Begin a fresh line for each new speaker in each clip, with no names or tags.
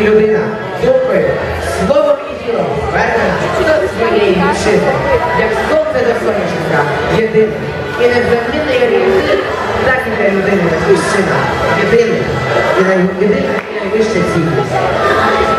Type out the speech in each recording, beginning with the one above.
і людина. Думкою, словом і ділом впевнена до своєї вішини, Як сонце до сонечка, єдине і незамінний рівень, так і для людини вищина, Єдине і найвища цінність.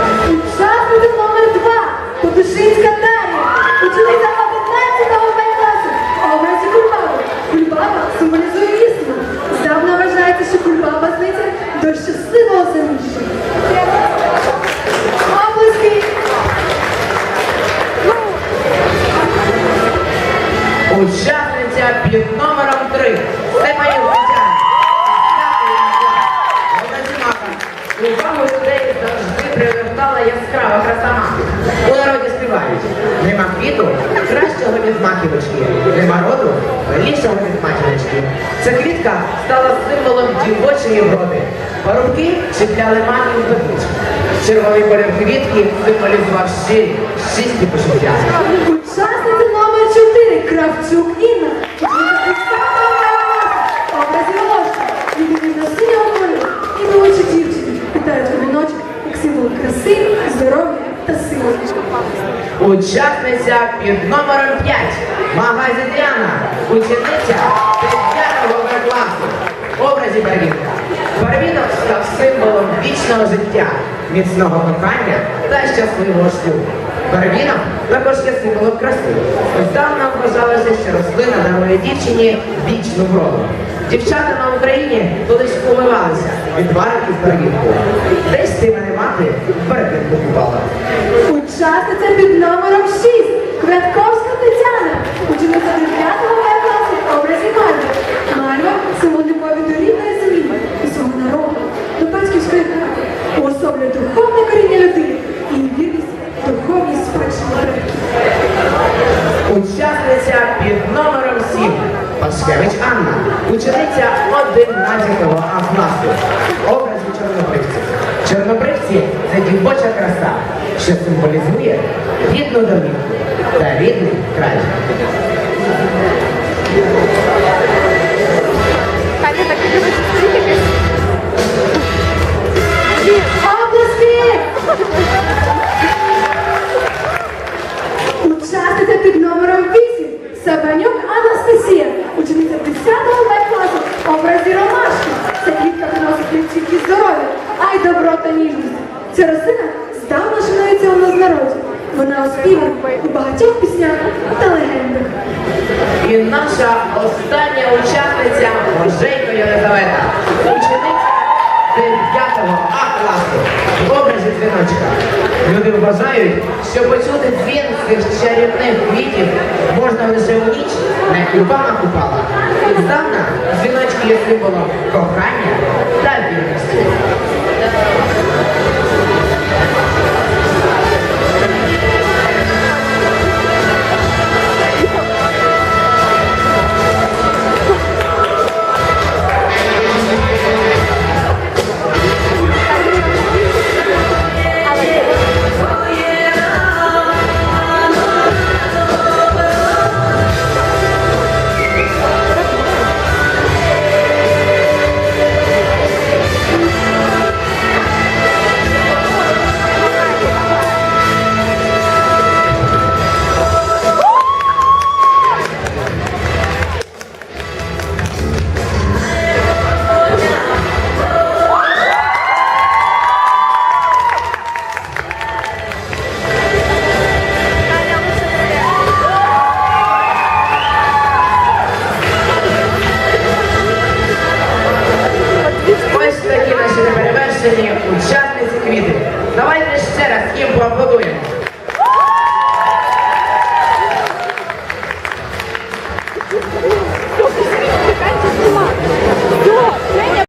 Учасниця
під номером 3. Степанюк Тетяна. Володимака. Увагу людей завжди привертала яскрава краса маки. У народі співають. Нема квіту, кращого від маківочки. Нема роду, велішого від матіночки. Ця квітка стала символом дівочої вроди. Парубки чіпляли маків до квітки. Червоний колір квітки символізував щирі, чисті почуття.
4. Кравчук Інна. Учениця 10-го Б класу. Образі ложка. Єдиний на синього кольору. І молодші дівчини. Питають віночок, як символ краси, здоров'я та сили.
Учасниця під номером 5. Магазі Діана. Учениця 9 В класу. В образі барвінка. Барвінок став символом вічного життя, міцного кохання та щасливого шлюбу. Барвінок також є символом краси. Здавна вважалося, що рослина дарує дівчині вічну вроду. Дівчата на Україні колись умивалися від з барвінку. Десь ти мене мати барвінку купала.
Учасниця під номером 6. Квятковська Тетяна. Учениця 9 Б класу. в Образі Мальви. Мальва – символ
під номером 7. Пашкевич Анна. Учениця 11 А класу. Образі чорнобривців. Чорнобривці це дівоча краса, що символізує рідну домівку та рідний край.
Ніжність. Ця рослина здавна шанується у нас народі. Вона оспівана у багатьох піснях та легендах.
І наша остання учасниця Можейко Єлизавета. Учениця 9 А класу. В образі дзвіночка. Люди вважають, що почути дзвін цих чарівних квітів можна лише в ніч, на мама купала. Здавна дзвіночки є символом кохання та вірності.